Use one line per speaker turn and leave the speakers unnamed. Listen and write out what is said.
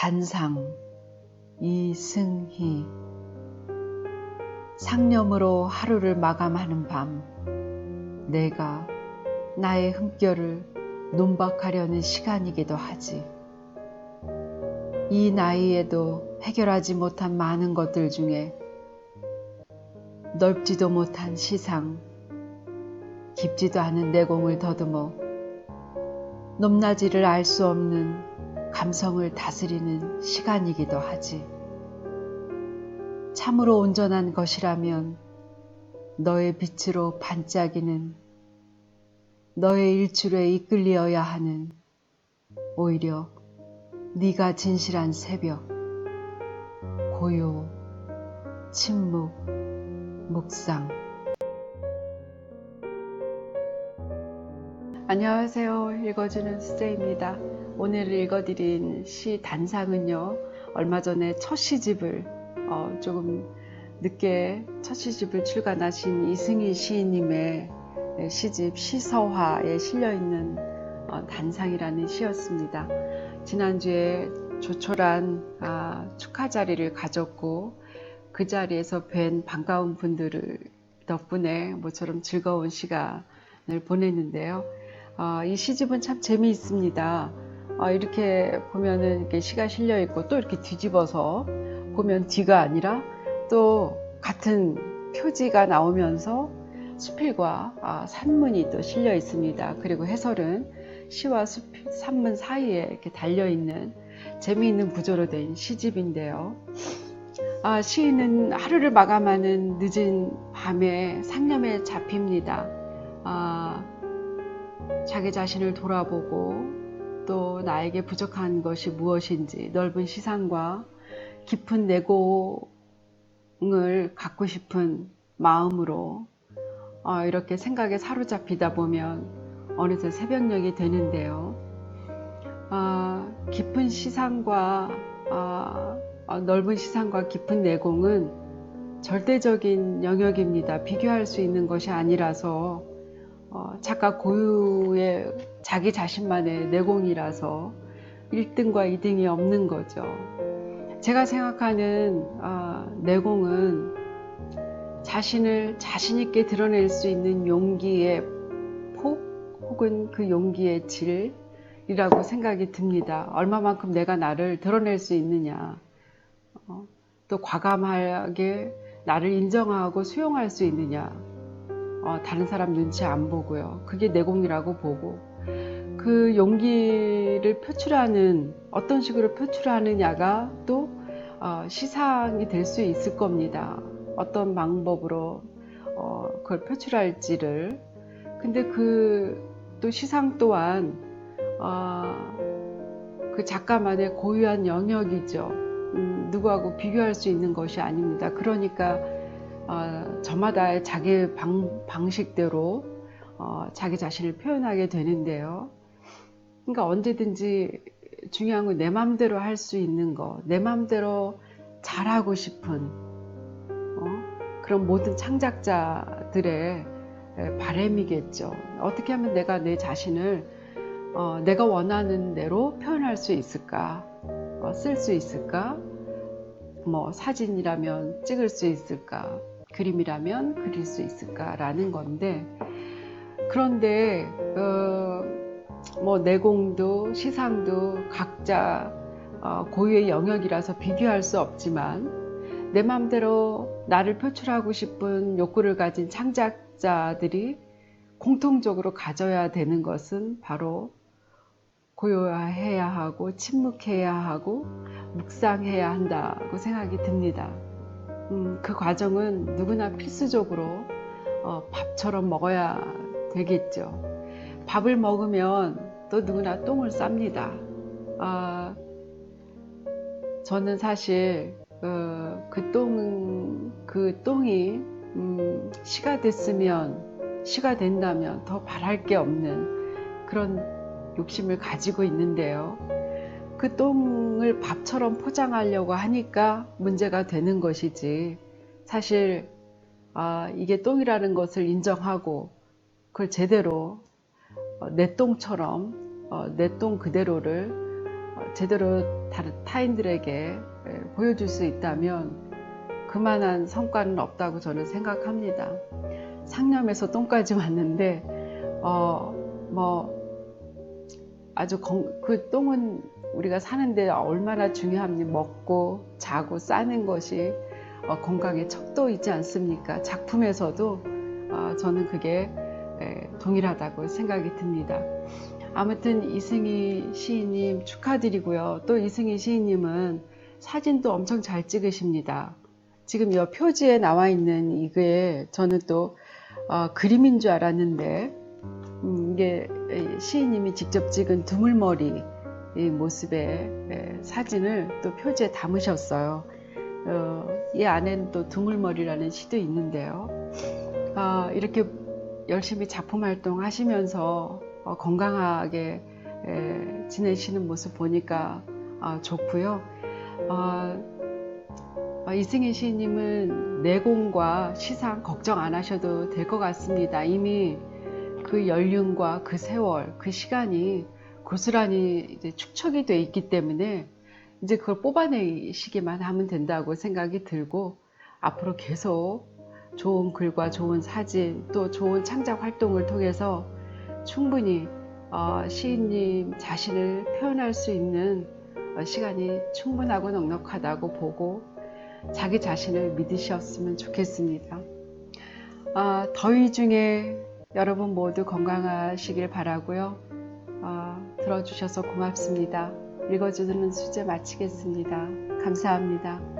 단상 이승희 상념으로 하루를 마감하는 밤 내가 나의 흠결을 논박하려는 시간이기도 하지. 이 나이에도 해결하지 못한 많은 것들 중에 넓지도 못한 시상, 깊지도 않은 내공을 더듬어 높낮이를 알 수 없는 감성을 다스리는 시간이기도 하지. 참으로 온전한 것이라면 너의 빛으로 반짝이는 너의 일출에 이끌리어야 하는 오히려 네가 진실한 새벽, 고요, 침묵, 묵상. 안녕하세요. 읽어주는 수재입니다. 오늘 읽어드린 시 단상은요, 얼마 전에 첫 시집을 어, 조금 늦게 첫 시집을 출간하신 이승희 시인님의 네, 시집 시서화에 실려 있는 어, 단상이라는 시였습니다. 지난주에 조촐한 아, 축하 자리를 가졌고 그 자리에서 뵌 반가운 분들을 덕분에 모처럼 즐거운 시간을 보냈는데요. 어, 이 시집은 참 재미있습니다. 어, 이렇게 보면은 이렇게 시가 실려 있고 또 이렇게 뒤집어서 보면 뒤가 아니라 또 같은 표지가 나오면서 수필과 아, 산문이 또 실려 있습니다. 그리고 해설은 시와 수필, 산문 사이에 이렇게 달려 있는 재미있는 구조로 된 시집인데요. 아, 시인은 하루를 마감하는 늦은 밤에 상념에 잡힙니다. 아, 자기 자신을 돌아보고 또 나에게 부족한 것이 무엇인지 넓은 시상과 깊은 내공을 갖고 싶은 마음으로 어, 이렇게 생각에 사로잡히다 보면 어느새 새벽녘이 되는데요. 어, 깊은 시상과 어, 넓은 시상과 깊은 내공은 절대적인 영역입니다. 비교할 수 있는 것이 아니라서 어, 작가 고유의 자기 자신만의 내공이라서 1등과 2등이 없는 거죠. 제가 생각하는 어, 내공은 자신을 자신 있게 드러낼 수 있는 용기의 폭 혹은 그 용기의 질이라고 생각이 듭니다. 얼마만큼 내가 나를 드러낼 수 있느냐. 어, 또 과감하게 나를 인정하고 수용할 수 있느냐. 어, 다른 사람 눈치 안 보고요. 그게 내공이라고 보고 그 용기를 표출하는 어떤 식으로 표출하느냐가 또 어, 시상이 될 수 있을 겁니다. 어떤 방법으로 어, 그걸 표출할지를 근데 그 또 시상 또한 어, 그 작가만의 고유한 영역이죠. 음, 누구하고 비교할 수 있는 것이 아닙니다. 그러니까 어, 저마다의 자기 방, 방식대로 어, 자기 자신을 표현하게 되는데요. 그러니까 언제든지 중요한 건 내 마음대로 할 수 있는 거, 내 마음대로 잘하고 싶은 어? 그런 모든 창작자들의 바램이겠죠. 어떻게 하면 내가 내 자신을 어, 내가 원하는 대로 표현할 수 있을까, 어, 쓸 수 있을까, 뭐 사진이라면 찍을 수 있을까, 그림이라면 그릴 수 있을까라는 건데 그런데 어, 뭐 내공도 시상도 각자 어, 고유의 영역이라서 비교할 수 없지만 내 마음대로 나를 표출하고 싶은 욕구를 가진 창작자들이 공통적으로 가져야 되는 것은 바로 고요해야 하고 침묵해야 하고 묵상해야 한다고 생각이 듭니다. 음, 그 과정은 누구나 필수적으로 어, 밥처럼 먹어야 되겠죠. 밥을 먹으면 또 누구나 똥을 쌉니다. 아, 저는 사실 어, 그 똥, 그 똥이 음, 시가 됐으면 시가 된다면 더 바랄 게 없는 그런 욕심을 가지고 있는데요. 그 똥을 밥처럼 포장하려고 하니까 문제가 되는 것이지 사실 아, 이게 똥이라는 것을 인정하고 그걸 제대로 어, 내 똥처럼 어, 내똥 그대로를 어, 제대로 다른 타인들에게 에, 보여줄 수 있다면 그만한 성과는 없다고 저는 생각합니다. 상념에서 똥까지 왔는데 어, 뭐 아주 건, 그 똥은 우리가 사는데 얼마나 중요합니 먹고 자고 싸는 것이 어, 건강에 척도 있지 않습니까? 작품에서도 어, 저는 그게 에, 동일하다고 생각이 듭니다. 아무튼 이승희 시인님 축하드리고요. 또 이승희 시인님은 사진도 엄청 잘 찍으십니다. 지금 이 표지에 나와 있는 이게 저는 또 어, 그림인 줄 알았는데 음, 이게 시인님이 직접 찍은 두물머리 이 모습의 에, 사진을 또 표지에 담으셨어요. 어, 이 안에는 또 두물머리라는 시도 있는데요. 어, 이렇게 열심히 작품 활동 하시면서 어, 건강하게 에, 지내시는 모습 보니까 어, 좋고요. 어, 어, 이승희 시인님은 내공과 시상 걱정 안 하셔도 될 것 같습니다. 이미 그 연륜과 그 세월, 그 시간이 고스란히 이제 축적이 돼 있기 때문에 이제 그걸 뽑아내시기만 하면 된다고 생각이 들고 앞으로 계속 좋은 글과 좋은 사진 또 좋은 창작 활동을 통해서 충분히 어, 시인님 자신을 표현할 수 있는 어, 시간이 충분하고 넉넉하다고 보고 자기 자신을 믿으셨으면 좋겠습니다. 아, 더위 중에 여러분 모두 건강하시길 바라고요. 아, 들어주셔서 고맙습니다. 읽어주는 수제 마치겠습니다. 감사합니다.